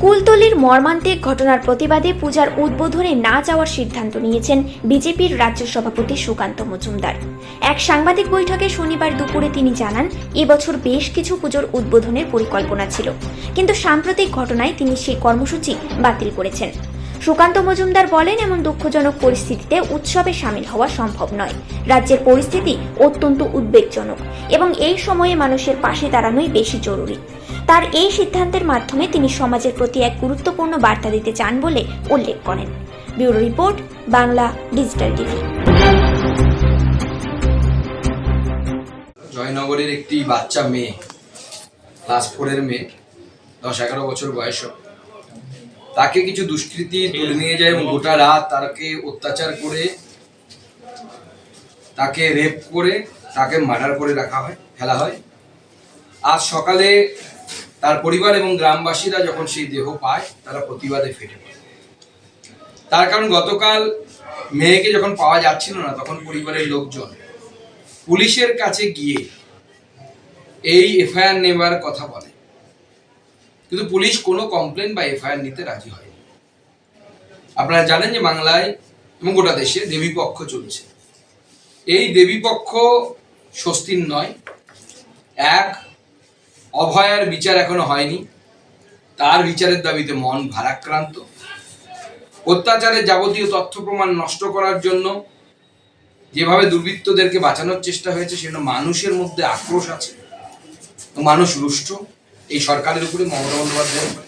কুলতলির মর্মান্তিক ঘটনার প্রতিবাদে পূজার উদ্বোধনে না যাওয়ার সিদ্ধান্ত নিয়েছেন বিজেপির রাজ্য সভাপতি সুকান্ত মজুমদার। এক সাংবাদিক বৈঠকে শনিবার দুপুরে তিনি জানান, এবছর বেশ কিছু পুজোর উদ্বোধনের পরিকল্পনা ছিল। কিন্তু সাম্প্রতিক ঘটনায় তিনি সেই কর্মসূচি বাতিল করেছেন। সুকান্ত মজুমদার বলেন, এমন দুঃখজনক পরিস্থিতিতে উৎসবে সামিল হওয়া সম্ভব নয়। রাজ্যের পরিস্থিতি অত্যন্ত উদ্বেগজনক এবং এই সময়ে মানুষের পাশে দাঁড়ানোই বেশি জরুরি। তার এই সিদ্ধান্তের মাধ্যমে তিনি সমাজের প্রতি এক গুরুত্বপূর্ণ বার্তা দিতে চান বলে উল্লেখ করেন। Bureau report, Bangla digital TV. জয়নগরের একটি বাচ্চা মেয়ে, ক্লাস ফোরের মেয়ে, দশ এগারো বছর বয়স। তাকে কিছু দুষ্কৃতী তুলে নিয়ে যায় এবং গোটা রাত তাকে অত্যাচার করে, তাকে রেপ করে, তাকে মার্ডার করে রাখা হয়, ফেলা হয়। আজ সকালে তার পরিবার এবং গ্রামবাসীরা যখন সেই দেহ পায়, তারা প্রতিবাদে ফেটে পড়ে। তার কারণ গতকাল মেয়েকে যখন পাওয়া যাচ্ছিল না, তখন পরিবারের লোকজন পুলিশের কাছে গিয়ে এই এফআইআর নেবার কথা বলে। কিন্তু পুলিশ কোনো কমপ্লেন বা এফআইআর নিতে রাজি হয়নি। আপনারা জানেন যে বাংলায় এবং গোটা দেশে দেবীপক্ষ চলছে। এই দেবীপক্ষ স্বস্তির নয়। এক, অভয়ার বিচার এখনও হয়নি। তার বিচারের দাবিতে মন ভারাক্রান্ত। অত্যাচারের যাবতীয় তথ্য প্রমাণ নষ্ট করার জন্য যেভাবে দুর্বৃত্তদেরকে বাঁচানোর চেষ্টা হয়েছে, সেজন্য মানুষের মধ্যে আক্রোশ আছে মানুষ রুষ্ট। এই সরকারের উপরে মমতা বন্দ্যোপাধ্যায়ের উপরে।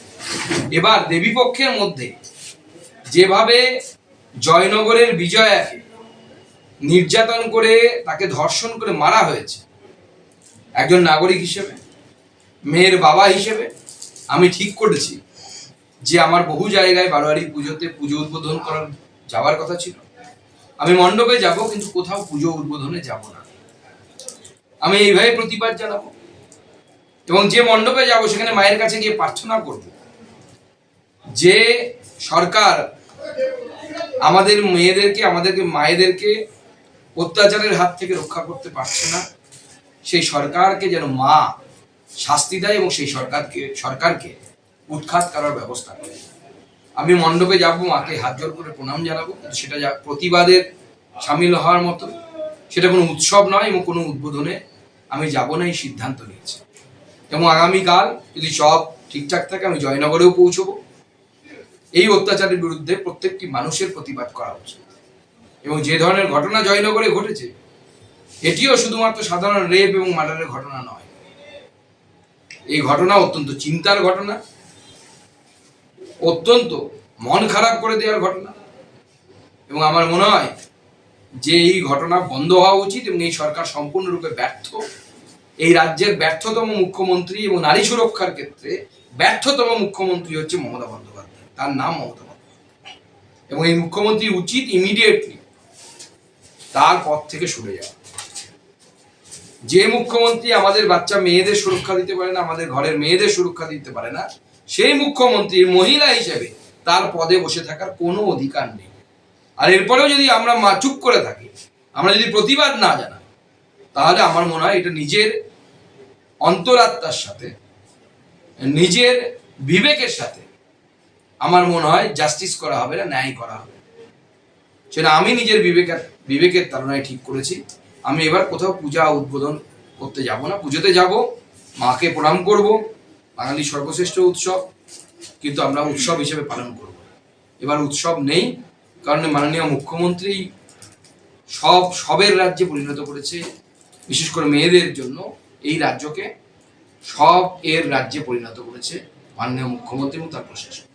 এবার দেবীপক্ষের মধ্যে যেভাবে জয়নগরের বিজয়াকে নির্যাতন করে তাকে ধর্ষণ করে মারা হয়েছে, একজন নাগরিক হিসেবে, মেয়ের বাবা হিসেবে, আমি ঠিক করেছি যে আমার বহু জায়গায় বারোয়ারি পুজোতে পুজো উদ্বোধন করার যাওয়ার কথা ছিল। আমি মণ্ডপে যাব, কিন্তু কোথাও পুজো উদ্বোধনে যাব না। আমি এইভাবে প্রতিবাদ জানাব। এবং যে মণ্ডপে যাব সেখানে মায়ের কাছে গিয়ে প্রার্থনা করব। যে সরকার আমাদের মেয়েদেরকে, আমাদেরকে মায়েদেরকে অত্যাচারের হাত থেকে রক্ষা করতে পারছে না, সেই সরকারকে যেন মা শাস্তি দেয় এবং সেই সরকারকে সরকারকে উৎখাত করার ব্যবস্থা করে। আমি মণ্ডপে যাব, মাকে হাত জোর করে প্রণাম জানাব। সেটা যা প্রতিবাদের সামিল হওয়ার মতো সেটা কোনো উৎসব নয় এবং কোনো উদ্বোধনে আমি যাব না, এই সিদ্ধান্ত নিয়েছি। এবং আগামীকাল যদি সব ঠিকঠাক থাকে, আমি জয়নগরেও পৌঁছবো। এই অত্যাচারের বিরুদ্ধে প্রত্যেকটি মানুষের প্রতিবাদ করা উচিত। এবং যে ধরনের ঘটনা জয়নগরে ঘটেছে, এটিও শুধুমাত্র সাধারণ রেপ এবং মার্ডারের ঘটনা নয়। এই ঘটনা অত্যন্ত চিন্তার ঘটনা, অত্যন্ত মন খারাপ করে দেওয়ার ঘটনা। এবং আমার মনে হয় যে এই ঘটনা বন্ধ হওয়া উচিত এবং এই সরকার সম্পূর্ণরূপে ব্যর্থ। এই রাজ্যের ব্যর্থতম মুখ্যমন্ত্রী এবং নারী সুরক্ষার ক্ষেত্রে ব্যর্থতম মুখ্যমন্ত্রী হচ্ছে মমতা বন্দ্যোপাধ্যায়। তার নাম মমতা এবং এই মুখ্যমন্ত্রী উচিত ইমিডিয়েটলি তার পথ থেকে সরে যাওয়া। যে মুখ্যমন্ত্রী আমাদের বাচ্চা মেয়েদের সুরক্ষা দিতে পারে না, আমাদের ঘরের মেয়েদের সুরক্ষা দিতে পারে না, সেই মুখ্যমন্ত্রীর মহিলা হিসেবে তার পদে বসে থাকার কোনো অধিকার নেই। আর এরপরেও যদি আমরা মা চুপ করে থাকি, আমরা যদি প্রতিবাদ না জানাই, তাহলে আমার মনে হয় এটা নিজের অন্তরাত্মার সাথে, নিজের বিবেকের সাথে আমার মনে হয় জাস্টিস করা হবে না, ন্যায় করা হবে। সেটা আমি নিজের বিবেকের বিবেকের তারণায় ঠিক করেছি। আমি এবার কোথাও পূজা উদ্বোধন করতে যাব না। পুজোতে যাব, মাকে প্রণাম করব বাঙালির সর্বশ্রেষ্ঠ উৎসব, কিন্তু আমরা উৎসব হিসেবে পালন করব এবার উৎসব নেই, কারণ মাননীয় মুখ্যমন্ত্রী সব, সবের রাজ্যে পরিণত করেছে, বিশেষ করে মেয়েদের জন্য। এই রাজ্যকে সব এর রাজ্যে পরিণত করেছে মাননীয় মুখ্যমন্ত্রী এবং তার প্রশাসন।